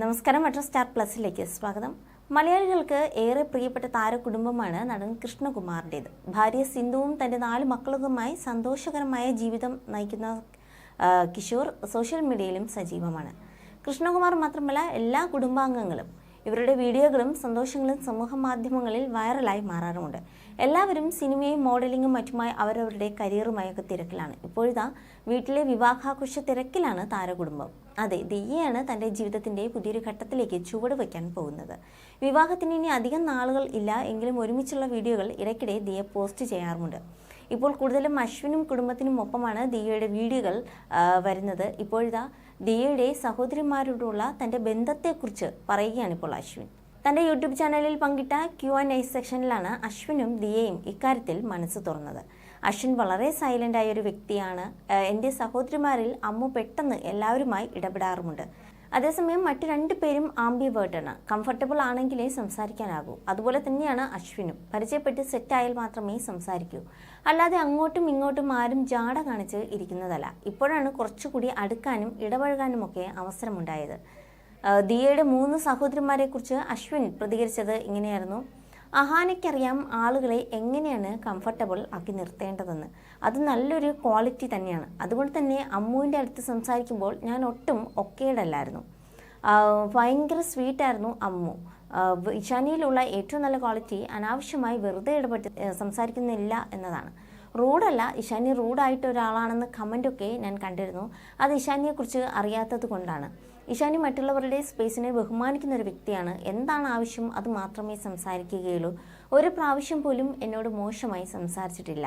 നമസ്കാരം metro star പ്ലസിലേക്ക് സ്വാഗതം. മലയാളികൾക്ക് ഏറെ പ്രിയപ്പെട്ട താരകുടുംബമാണ് നടൻ കൃഷ്ണകുമാറിന്റേത്. ഭാര്യ സിന്ധുവും തന്റെ നാല് മക്കളുമായി സന്തോഷകരമായ ജീവിതം നയിക്കുന്ന കിഷോർ സോഷ്യൽ മീഡിയയിലും സജീവമാണ്. കൃഷ്ണകുമാർ മാത്രമല്ല എല്ലാ കുടുംബാംഗങ്ങളും ഇവരുടെ വീഡിയോകളും സന്തോഷങ്ങളും സമൂഹ മാധ്യമങ്ങളിൽ വൈറലായി മാറാറുമുണ്ട്. എല്ലാവരും സിനിമയും മോഡലിങ്ങും മറ്റുമായി അവരവരുടെ കരിയറുമായൊക്കെ തിരക്കിലാണ്. ഇപ്പോഴിതാ വീട്ടിലെ വിവാഹാഘോഷ തിരക്കിലാണ് താരകുടുംബം. അതെ ദിയയാണ് തന്റെ ജീവിതത്തിന്റെ പുതിയൊരു ഘട്ടത്തിലേക്ക് ചുവട് വയ്ക്കാൻ പോകുന്നത്. വിവാഹത്തിന് ഇനി അധികം നാളുകൾ ഇല്ല എങ്കിലും ഒരുമിച്ചുള്ള വീഡിയോകൾ ഇടയ്ക്കിടെ ദിയ പോസ്റ്റ് ചെയ്യാറുമുണ്ട്. ഇപ്പോൾ കൂടുതലും അശ്വിനും കുടുംബത്തിനും ഒപ്പമാണ് ദിയയുടെ വീഡിയോകൾ വരുന്നത്. ഇപ്പോഴിതാ ദിയയുടെ സഹോദരിമാരോടുള്ള തന്റെ ബന്ധത്തെക്കുറിച്ച് പറയുകയാണ് ഇപ്പോൾ അശ്വിൻ. തന്റെ യൂട്യൂബ് ചാനലിൽ പങ്കിട്ട ക്യു ആൻഡ് ഐ സെക്ഷനിലാണ് അശ്വിനും ദിയയും ഇക്കാര്യത്തിൽ മനസ്സ് തുറന്നത്. അശ്വിൻ വളരെ സൈലന്റ് ആയ ഒരു വ്യക്തിയാണ് എന്റെ സഹോദരിമാരിൽ അമ്മു പെട്ടെന്ന് എല്ലാവരുമായി ഇടപെടാറുമുണ്ട്. അതേസമയം മറ്റു രണ്ടു പേരും ആംബിവേർട്ടാണ് കംഫർട്ടബിൾ ആണെങ്കിലേ സംസാരിക്കാനാകൂ. അതുപോലെ തന്നെയാണ് അശ്വിനും. പരിചയപ്പെട്ട് സെറ്റായാൽ മാത്രമേ സംസാരിക്കൂ. അല്ലാതെ അങ്ങോട്ടും ഇങ്ങോട്ടും ആരും ജാട കാണിച്ച് ഇരിക്കുന്നതല്ല. ഇപ്പോഴാണ് കുറച്ചുകൂടി അടുക്കാനും ഇടപഴകാനുമൊക്കെ അവസരമുണ്ടായത്. ദിയയുടെ മൂന്ന് സഹോദരിമാരെ കുറിച്ച് അശ്വിൻ പ്രതികരിച്ചത് ഇങ്ങനെയായിരുന്നു. അഹാനയ്ക്കറിയാം ആളുകളെ എങ്ങനെയാണ് കംഫർട്ടബിൾ ആക്കി നിർത്തേണ്ടതെന്ന്. അത് നല്ലൊരു ക്വാളിറ്റി തന്നെയാണ്. അതുകൊണ്ട് തന്നെ അമ്മുവിന്റെ അടുത്ത് സംസാരിക്കുമ്പോൾ ഞാൻ ഒട്ടും ഒക്കേടല്ലായിരുന്നു ഭയങ്കര സ്വീറ്റായിരുന്നു അമ്മു. ഇഷാനിയിലുള്ള ഏറ്റവും നല്ല ക്വാളിറ്റി അനാവശ്യമായി വെറുതെ ഇടപെട്ട് സംസാരിക്കുന്നില്ല എന്നതാണ്. റൂഡല്ല ഇഷാനി റൂഡായിട്ട് ഒരാളാണെന്ന് കമന്റൊക്കെ ഞാൻ കണ്ടിരുന്നു. അത് ഇഷാനിയെക്കുറിച്ച് അറിയാത്തത് കൊണ്ടാണ്. ഇഷാനി മറ്റുള്ളവരുടെ സ്പേസിനെ ബഹുമാനിക്കുന്ന ഒരു വ്യക്തിയാണ്. എന്താണ് ആവശ്യം? അത് മാത്രമേ സംസാരിക്കുകയുള്ളൂ. ഒരു പ്രാവശ്യം പോലും എന്നോട് മോശമായി സംസാരിച്ചിട്ടില്ല.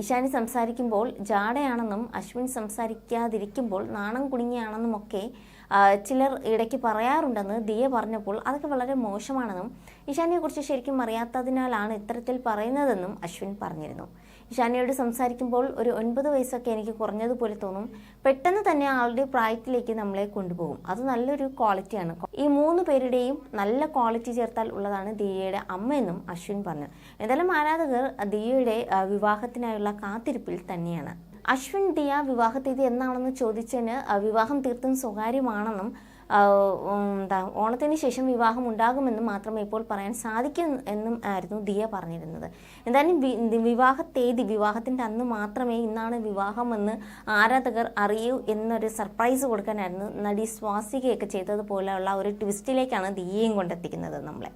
ഇഷാനി സംസാരിക്കുമ്പോൾ ജാടയാണെന്നും അശ്വിൻ സംസാരിക്കാതിരിക്കുമ്പോൾ നാണം കുടുങ്ങിയാണെന്നുമൊക്കെ ആ, ചിലർ ഇടയ്ക്ക് പറയാറുണ്ടെന്ന് ദിയ പറഞ്ഞപ്പോൾ അതൊക്കെ വളരെ മോശമാണെന്നും ഇഷാനിയെക്കുറിച്ച് ശരിക്കും അറിയാത്തതിനാലാണ് ഇത്തരത്തിൽ പറയുന്നതെന്നും അശ്വിൻ പറഞ്ഞിരുന്നു. ഇഷാനിയോട് സംസാരിക്കുമ്പോൾ ഒരു ഒൻപത് വയസ്സൊക്കെ എനിക്ക് കുറഞ്ഞതുപോലെ തോന്നും. പെട്ടെന്ന് തന്നെ ആളുടെ പ്രായത്തിലേക്ക് നമ്മളെ കൊണ്ടുപോകും. അത് നല്ലൊരു ക്വാളിറ്റിയാണ്. ഈ മൂന്ന് പേരുടെയും നല്ല ക്വാളിറ്റി ചേർത്താൽ ഉള്ളതാണ് ദിയയുടെ അമ്മയെന്നും അശ്വിൻ പറഞ്ഞു. എന്തായാലും ആരാധകർ ദിയയുടെ വിവാഹത്തിനായുള്ള കാത്തിരിപ്പിൽ തന്നെയാണ്. അശ്വിൻ ദിയ വിവാഹ തീയതി എന്നാണെന്ന് ചോദിച്ചതിന് വിവാഹം തീർത്തും സ്വകാര്യമാണെന്നും എന്താ ഓണത്തിന് ശേഷം വിവാഹം ഉണ്ടാകുമെന്നും മാത്രമേ ഇപ്പോൾ പറയാൻ സാധിക്കും എന്നും ആയിരുന്നു ദിയ പറഞ്ഞിരുന്നത്. എന്തായാലും വിവാഹ തീയതി വിവാഹത്തിന്റെ അന്ന് മാത്രമേ ഇന്നാണ് വിവാഹമെന്ന് ആരാധകർ അറിയൂ എന്നൊരു സർപ്രൈസ് കൊടുക്കാനായിരുന്നു നടി സ്വാസികയൊക്കെ ചെയ്തതുപോലെയുള്ള ഒരു ട്വിസ്റ്റിലേക്കാണ് ദിയയും കൊണ്ടെത്തിക്കുന്നത് നമ്മളെ.